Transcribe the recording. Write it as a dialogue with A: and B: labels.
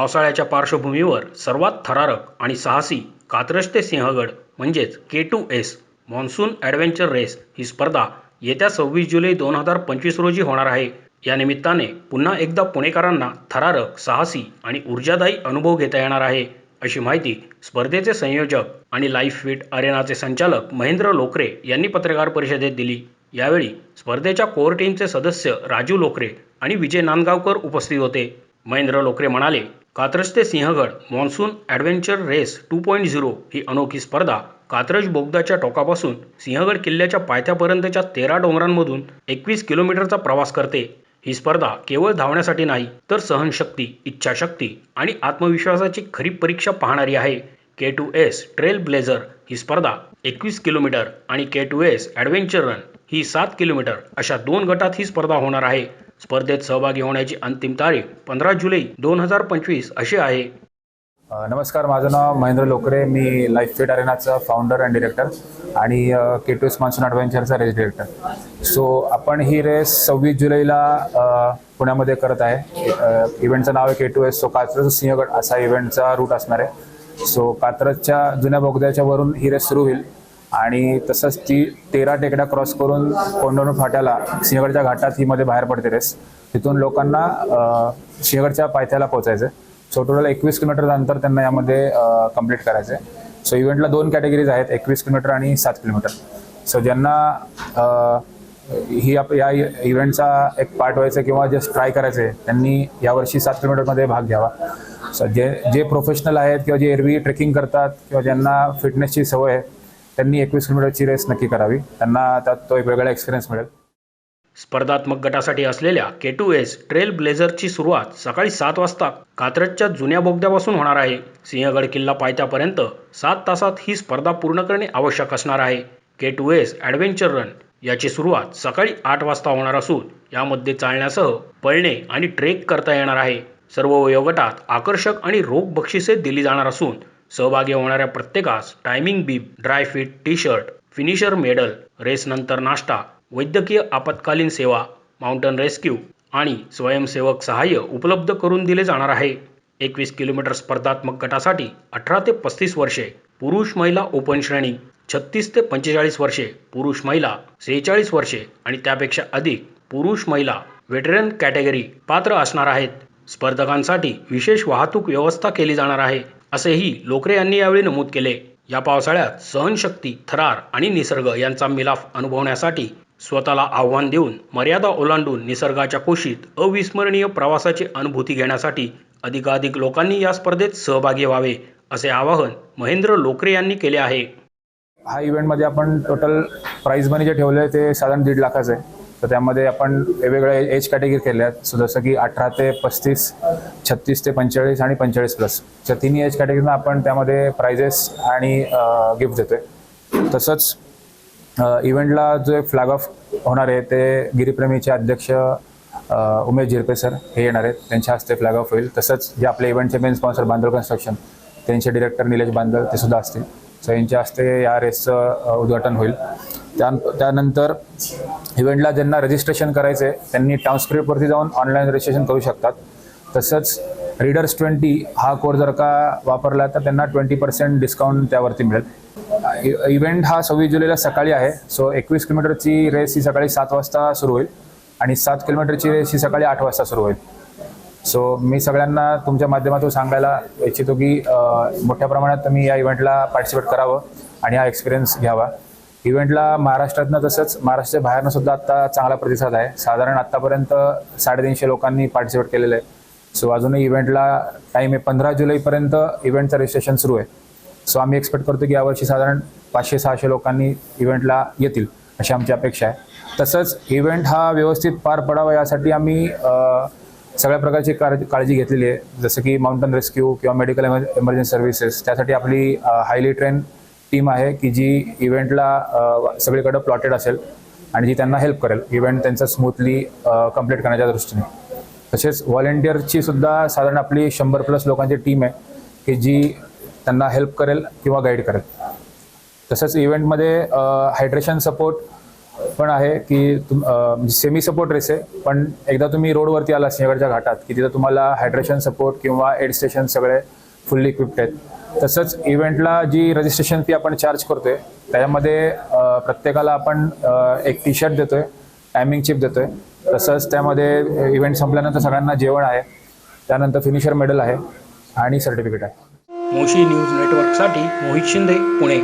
A: पावसाळ्याच्या पार्श्वभूमीवर सर्वात थरारक आणि साहसी कात्रज ते सिंहगड म्हणजेच K two S monsoon adventure race ही स्पर्धा येत्या सव्वीस जुलै दोन हजार पंचवीस रोजी होणार आहे. या निमित्ताने पुन्हा एकदा पुणेकरांना थरारक साहसी आणि ऊर्जादायी अनुभव घेता येणार आहे अशी माहिती स्पर्धेचे संयोजक आणि लाईफ फिट अरेनाचे संचालक महेंद्र लोकरे यांनी पत्रकार परिषदेत दिली. यावेळी स्पर्धेच्या कोर टीमचे सदस्य राजू लोकरे आणि विजय नांदगावकर उपस्थित होते. महेंद्र लोकरे म्हणाले कात्रज ते Sinhagad monsoon adventure race two point zero ही अनोखी स्पर्धा कात्रज बोगदाच्या टोकापासून सिंहगड किल्ल्याच्या पायथ्यापर्यंतच्या तेरा डोंगरांमधून एकवीस किलोमीटरचा प्रवास करते. ही स्पर्धा केवळ धावण्यासाठी नाही तर सहनशक्ती इच्छाशक्ती आणि आत्मविश्वासाची खरी परीक्षा पाहणारी आहे. K two S trail blazer ही स्पर्धा एकवीस किलोमीटर आणि K two S adventure run ही सात किलोमीटर अशा दोन गटात ही स्पर्धा होणार आहे. स्पर्धेत सहभागी होण्याची अंतिम तारीख पंधरा जुलै दोन हजार पंचवीस अशी आहे.
B: नमस्कार माझं नाव महेंद्र लोकरे. मी लाईफ फिट अरेनाचा फाउंडर अँड डिरेक्टर आणि केटूस मान्सून ॲडव्हेंचरचा रेस डिरेक्टर सो आपण ही रेस सव्वीस जुलैला पुण्यामध्ये करत आहे. इव्हेंटचं नाव आहे K two S so Katraj Sinhagad असा इव्हेंटचा रूट असणार आहे. सो कात्रजच्या जुन्या बोगद्याच्या वरून ही रेस सुरू होईल. आणि तसंच ती तेरा टेकड्या क्रॉस करून कोंडवणूक फाट्याला सिंहगडच्या घाटात ही मध्ये बाहेर पडते रेस. तिथून लोकांना सिंहगडच्या पायथ्याला पोहोचायचं. आहे सो टोटल एकवीस किलोमीटर अंतर त्यांना यामध्ये कंप्लीट करायचं आहे सो इव्हेंटला दोन कॅटेगरीज आहेत एकवीस किलोमीटर आणि सात किलोमीटर. सो ज्यांना ही आप या इव्हेंटचा एक पार्ट व्हायचं किंवा जस्ट ट्राय करायचं आहे त्यांनी यावर्षी सात किलोमीटरमध्ये भाग घ्यावा. सो जे जे प्रोफेशनल आहेत किंवा जे एरवी ट्रेकिंग करतात किंवा ज्यांना फिटनेसची सवय आहे त्यांनी एकवीस किलोमीटरची रेस नक्की करावी. त्यांना त्यात तो एक वेगळा एक्सपिरियन्स मिळेल.
A: स्पर्धात्मक गटासाठी असलेल्या के टू एस ट्रेल ब्लेझरची सुरुवात सकाळी सात वाजता कात्रजच्या जुन्या बोगद्यापासून होणार आहे. सिंहगड किल्ला पायथ्यापर्यंत सात तासात ही स्पर्धा पूर्ण करणे आवश्यक असणार आहे. K two S adventure run याची सुरुवात सकाळी आठ वाजता होणार असून यामध्ये चालण्यासह पळणे आणि ट्रेक करता येणार आहे. सर्व वयोगटात आकर्षक आणि रोख बक्षिसे दिली जाणार असून सहभागी होणाऱ्या प्रत्येकास timing bib dry fit T shirt finisher medal रेसनंतर नाश्ता वैद्यकीय आपत्कालीन सेवा माउंटन रेस्क्यू आणि स्वयंसेवक सहाय्य उपलब्ध करून दिले जाणार आहे. एकवीस किलोमीटर स्पर्धात्मक गटासाठी अठरा ते पस्तीस वर्षे पुरुष महिला ओपन श्रेणी छत्तीस ते पंचेचाळीस वर्षे पुरुष महिला सेहेचाळीस वर्षे आणि त्यापेक्षा अधिक पुरुष महिला व्हेटरन कॅटेगरी पात्र असणार आहेत. स्पर्धकांसाठी विशेष वाहतूक व्यवस्था केली जाणार आहे. असेही लोकरे यांनी यावेळी नमूद केले. या पावसाळ्यात सहनशक्ती थरार आणि निसर्ग यांचा मिलाफ अनुभवण्यासाठी स्वतःला आव्हान देऊन मर्यादा ओलांडून निसर्गाच्या कुशीत अविस्मरणीय प्रवासाची अनुभूती घेण्यासाठी अधिकाधिक लोकांनी या स्पर्धेत सहभागी व्हावे असे आवाहन महेंद्र लोकरे यांनी केले आहे.
B: हा इव्हेंटमध्ये आपण टोटल प्राईज मनी जे ठेवलं आहे ते साधारण दीड लाखाचं आहे. तर त्यामध्ये आपण वेगवेगळ्या एज कॅटेगरी केल्या. आहेत सो जसं की अठरा ते पस्तीस छत्तीस ते पंचेचाळीस आणि पंचेचाळीस प्लस या तिन्ही एज कॅटेगरीना आपण त्यामध्ये प्राइजेस आणि गिफ्ट देतोय. तसंच इव्हेंटला जो एक फ्लॅग ऑफ होणार आहे ते गिरीप्रेमीचे अध्यक्ष उमेश झिरपे सर हे येणार आहेत. त्यांच्या हस्ते फ्लॅग ऑफ होईल. तसंच जे आपले इव्हेंटचे मेन स्पॉन्सर बांदल कन्स्ट्रक्शन त्यांचे डिरेक्टर निलेश बांदल ते सुद्धा असतील. सो यांच्या हस्ते या रेसचं उद्घाटन होईल. त्या त्यानंतर इव्हेंटला ज्यांना रजिस्ट्रेशन करायचं आहे त्यांनी टाउनस्क्रिप्टवरती जाऊन ऑनलाईन रजिस्ट्रेशन करू शकतात. तसंच रीडर्स ट्वेंटी हा कोड जर का वापरला तर त्यांना ट्वेंटी पर्सेंट डिस्काउंट त्यावरती मिळेल. इव्हेंट हा सव्वीस जुलैला सकाळी आहे सो एकवीस किलोमीटरची रेस ही सकाळी सात वाजता सुरू होईल आणि सात किलोमीटरची रेस ही सकाळी आठ वाजता सुरू होईल. सो मी सगळ्यांना तुमच्या माध्यमातून सांगायला इच्छितो की मोठ्या प्रमाणात तुम्ही या इव्हेंटला पार्टिसिपेट करावं आणि हा एक्सपिरियन्स घ्यावा. इव्हेंटला महाराष्ट्रातनं तसंच महाराष्ट्राच्या बाहेरनं सुद्धा आता चांगला प्रतिसाद आहे. साधारण आत्तापर्यंत साडेतीनशे लोकांनी पार्टिसिपेट केलेलं आहे. सो अजूनही इव्हेंटला टाईम आहे. पंधरा जुलैपर्यंत इव्हेंटचं रजिस्ट्रेशन सुरू आहे. सो आम्ही एक्सपेक्ट करतो की यावर्षी साधारण पाचशे सहाशे लोकांनी इव्हेंटला येतील अशी आमची अपेक्षा आहे. तसंच इव्हेंट हा व्यवस्थित पार पडावा यासाठी आम्ही सगळ्या प्रकारची काळजी घेतलेली आहे. जसं की माउंटन रेस्क्यू किंवा मेडिकल इमर्जन्सी सर्व्हिसेस त्यासाठी आपली हायली ट्रेन टीम आहे की जी इव्हेंटला सगळीकडे प्लॉटेड असेल आणि जी त्यांना हेल्प करेल. इव्हेंट त्यांचा स्मूथली कंप्लीट करण्याच्या दृष्टीने. तसेच व्हॉलेंटिअरची सुद्धा साधारण आपली शंभर प्लस लोकांची टीम आहे की जी त्यांना हेल्प करेल किंवा गाईड करेल. तसंच इव्हेंटमध्ये हायड्रेशन सपोर्ट पण आहे की तुम सेमी सपोर्ट रेस आहे. पण एकदा तुम्ही रोडवरती आला सिंहगडच्या घाटात की तिथं तुम्हाला हायड्रेशन सपोर्ट किंवा एड स्टेशन सगळे फुल्ली इक्विप्ड आहेत. तसंच इव्हेंटला जी रजिस्ट्रेशन फी आपण चार्ज करतोय त्याच्यामध्ये प्रत्येकाला आपण एक टी शर्ट देतोय टायमिंग चिप देतोय. तसंच त्यामध्ये इव्हेंट संपल्यानंतर सगळ्यांना जेवण आहे. त्यानंतर फिनिशर मेडल आहे आणि सर्टिफिकेट आहे.
A: मोशी न्यूज नेटवर्कसाठी मोहित शिंदे पुणे.